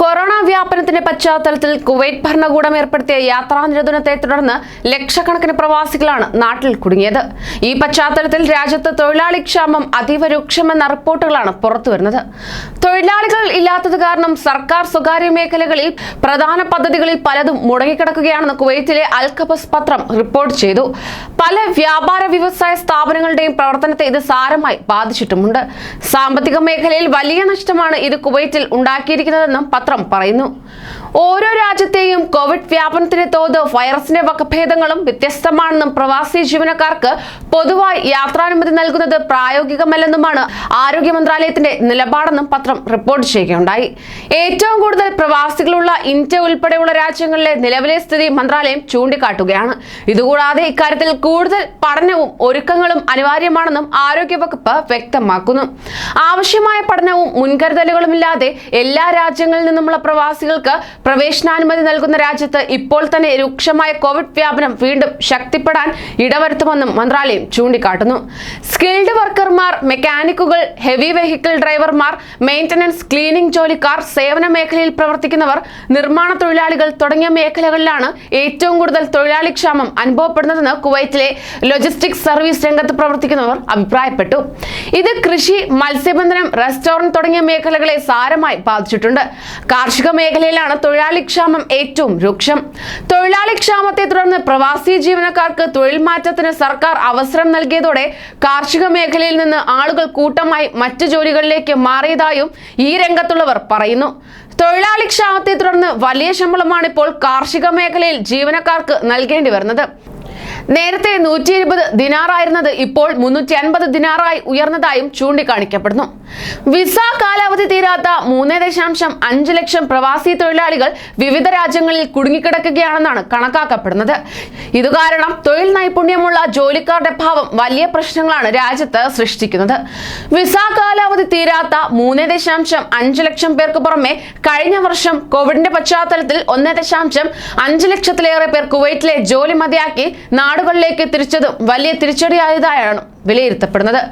Corona വ്യാപനത്തിന്റെ പശ്ചാത്തലത്തിൽ Kuwait ഭരണകൂടം ഏർപ്പെടുത്തിയ യാത്രാ നിരോധനത്തെ തുടർന്ന് ലക്ഷക്കണക്കിന് പ്രവാസികളാണ് നാട്ടിൽ കുടുങ്ങിയത്. ഈ പശ്ചാത്തലത്തിൽ രാജ്യത്ത് തൊഴിലാളി ക്ഷാമം അതീവ രൂക്ഷമെന്ന റിപ്പോർട്ടുകളാണ് പുറത്തുവരുന്നത് തൊഴിലാളികൾ ഇല്ലാത്തത് കാരണം സർക്കാർ സ്വകാര്യ മേഖലകളിൽ പ്രധാന പദ്ധതികളിൽ പലതും മുടങ്ങിക്കിടക്കുകയാണെന്ന് കുവൈറ്റിലെ അൽഖബസ് പത്രം റിപ്പോർട്ട് ചെയ്തു. പല വ്യാപാര വ്യവസായ സ്ഥാപനങ്ങളുടെയും പ്രവർത്തനത്തെ ഇത് സാരമായി ബാധിച്ചിട്ടുമുണ്ട്. സാമ്പത്തിക മേഖലയിൽ വലിയ നഷ്ടമാണ് ഇത് കുവൈറ്റിൽ ഉണ്ടാക്കിയിരിക്കുന്നതെന്നും പത്രം പറയുന്നു. ഓരോ രാജ്യത്തെയും കോവിഡ് വ്യാപനത്തിന്റെ തോത് വൈറസിന്റെ വകഭേദങ്ങളും വ്യത്യസ്തമാണെന്നും പ്രവാസി ജീവനക്കാർക്ക് പൊതുവായി യാത്രാനുമതി നൽകുന്നത് പ്രായോഗികമല്ലെന്നുമാണ് ആരോഗ്യ മന്ത്രാലയത്തിന്റെ നിലപാടെന്നും പത്രം റിപ്പോർട്ട് ചെയ്യുകയുണ്ടായി. ഏറ്റവും കൂടുതൽ പ്രവാസികളുള്ള ഇന്ത്യ ഉൾപ്പെടെയുള്ള രാജ്യങ്ങളിലെ നിലവിലെ സ്ഥിതി മന്ത്രാലയം ചൂണ്ടിക്കാട്ടുകയാണ്. ഇതുകൂടാതെ ഇക്കാര്യത്തിൽ കൂടുതൽ പഠനവും ഒരുക്കങ്ങളും അനിവാര്യമാണെന്നും ആരോഗ്യവകുപ്പ് വ്യക്തമാക്കുന്നു. ആവശ്യമായ പഠനവും മുൻകരുതലുകളുമില്ലാതെ എല്ലാ രാജ്യങ്ങളിൽ നിന്നുമുള്ള പ്രവാസികൾക്ക് പ്രവേശനാനുമതി നൽകുന്ന രാജ്യത്ത് ഇപ്പോൾ തന്നെ രൂക്ഷമായ കോവിഡ് വ്യാപനം വീണ്ടും ശക്തിപ്പെടാൻ ഇടവരുത്തുമെന്നും മന്ത്രാലയം ചൂണ്ടിക്കാട്ടുന്നു. സ്കിൽഡ് വർക്കർമാർ മെക്കാനിക്കുകൾ ഹെവി വെഹിക്കിൾ ഡ്രൈവർമാർ മെയിന്റനൻസ് ക്ലീനിംഗ് ജോലിക്കാർ സേവന മേഖലയിൽ പ്രവർത്തിക്കുന്നവർ നിർമ്മാണ തൊഴിലാളികൾ തുടങ്ങിയ മേഖലകളിലാണ് ഏറ്റവും കൂടുതൽ തൊഴിലാളി ക്ഷാമം അനുഭവപ്പെടുന്നതെന്ന് കുവൈറ്റിലെ ലോജിസ്റ്റിക്സ് സർവീസ് രംഗത്ത് പ്രവർത്തിക്കുന്നവർ അഭിപ്രായപ്പെട്ടു. ഇത് കൃഷി മത്സ്യബന്ധനം റെസ്റ്റോറന്റ് തുടങ്ങിയ മേഖലകളെ സാരമായി ബാധിച്ചിട്ടുണ്ട്. കാർഷിക മേഖലയിലാണ് തൊഴിലാളി ക്ഷാമം ഏറ്റവും രൂക്ഷം. തൊഴിലാളി ക്ഷാമത്തെ തുടർന്ന് പ്രവാസി ജീവനക്കാർക്ക് തൊഴിൽ മാറ്റത്തിന് സർക്കാർ അവസരം നൽകിയതോടെ കാർഷിക മേഖലയിൽ നിന്ന് ആളുകൾ കൂട്ടമായി മറ്റു ജോലികളിലേക്ക് മാറിയതായും ഈ രംഗത്തുള്ളവർ പറയുന്നു. തൊഴിലാളി ക്ഷാമത്തെ തുടർന്ന് വലിയ ശമ്പളമാണ് ഇപ്പോൾ കാർഷിക മേഖലയിൽ ജീവനക്കാർക്ക് നൽകേണ്ടി വരുന്നത്. നേരത്തെ നൂറ്റി ഇരുപത് ദിനാറായിരുന്നത് ഇപ്പോൾ മുന്നൂറ്റി അൻപത് ദിനാറായി ഉയർന്നതായും ചൂണ്ടിക്കാണിക്കപ്പെടുന്നു. വിസ കാലാവധി തീരാത്ത മൂന്ന് ദശാംശം അഞ്ച് ലക്ഷം പ്രവാസി തൊഴിലാളികൾ വിവിധ രാജ്യങ്ങളിൽ കുടുങ്ങിക്കിടക്കുകയാണെന്നാണ് കണക്കാക്കപ്പെടുന്നത്. ഇത് കാരണം തൊഴിൽ നൈപുണ്യമുള്ള ജോലിക്കാരുടെ ഭാവം വലിയ പ്രശ്നങ്ങളാണ് രാജ്യത്ത് സൃഷ്ടിക്കുന്നത്. വിസ കാലാവധി തീരാത്ത മൂന്ന് ദശാംശം അഞ്ച് ലക്ഷം പേർക്ക് പുറമെ കഴിഞ്ഞ വർഷം കോവിഡിന്റെ പശ്ചാത്തലത്തിൽ ഒന്ന് ദശാംശം അഞ്ച് ലക്ഷത്തിലേറെ പേർ കുവൈറ്റിലെ ജോലി മതിയാക്കി നാടുകളിലേക്ക് തിരിച്ചതും വലിയ തിരിച്ചടിയായതായാണ് വിലയിരുത്തപ്പെടുന്നത്.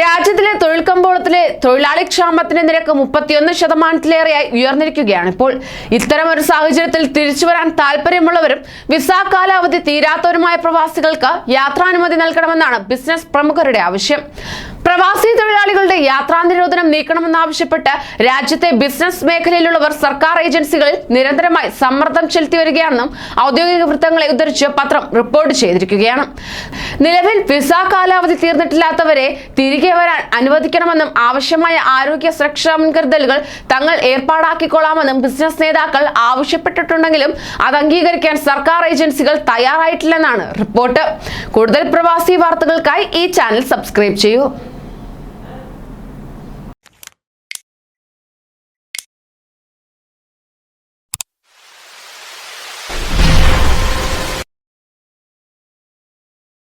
രാജ്യത്തിലെ തൊഴിൽ കമ്പോളത്തിലെ തൊഴിലാളി ക്ഷാമത്തിന്റെ നിരക്ക് മുപ്പത്തിയൊന്ന് ശതമാനത്തിലേറെയായി ഉയർന്നിരിക്കുകയാണ്. ഇപ്പോൾ ഇത്തരം ഒരു സാഹചര്യത്തിൽ തിരിച്ചു വരാൻ താല്പര്യമുള്ളവരും വിസ കാലാവധി തീരാത്തവരുമായ പ്രവാസികൾക്ക് യാത്രാനുമതി നൽകണമെന്നാണ് ബിസിനസ് പ്രമുഖരുടെ ആവശ്യം. പ്രവാസി തൊഴിലാളികളുടെ യാത്രാ നിരോധനം നീക്കണമെന്നാവശ്യപ്പെട്ട് രാജ്യത്തെ ബിസിനസ് മേഖലയിലുള്ളവർ സർക്കാർ ഏജൻസികളിൽ നിരന്തരമായി സമ്മർദ്ദം ചെലുത്തി വരികയാണെന്നും ഔദ്യോഗിക വൃത്തങ്ങളെ ഉദ്ധരിച്ച് പത്രം റിപ്പോർട്ട് ചെയ്തിരിക്കുകയാണ്. നിലവിൽ വിസ കാലാവധി തീർന്നിട്ടില്ലാത്തവരെ തിരികെ വരാൻ അനുവദിക്കണമെന്നും ആവശ്യമായ ആരോഗ്യ സുരക്ഷാ മുൻകരുതലുകൾ തങ്ങൾ ഏർപ്പാടാക്കിക്കൊള്ളാമെന്നും ബിസിനസ് നേതാക്കൾ ആവശ്യപ്പെട്ടിട്ടുണ്ടെങ്കിലും അത് അംഗീകരിക്കാൻ സർക്കാർ ഏജൻസികൾ തയ്യാറായിട്ടില്ലെന്നാണ് റിപ്പോർട്ട്. കൂടുതൽ പ്രവാസി വാർത്തകൾക്കായി ഈ ചാനൽ സബ്സ്ക്രൈബ് ചെയ്യൂ.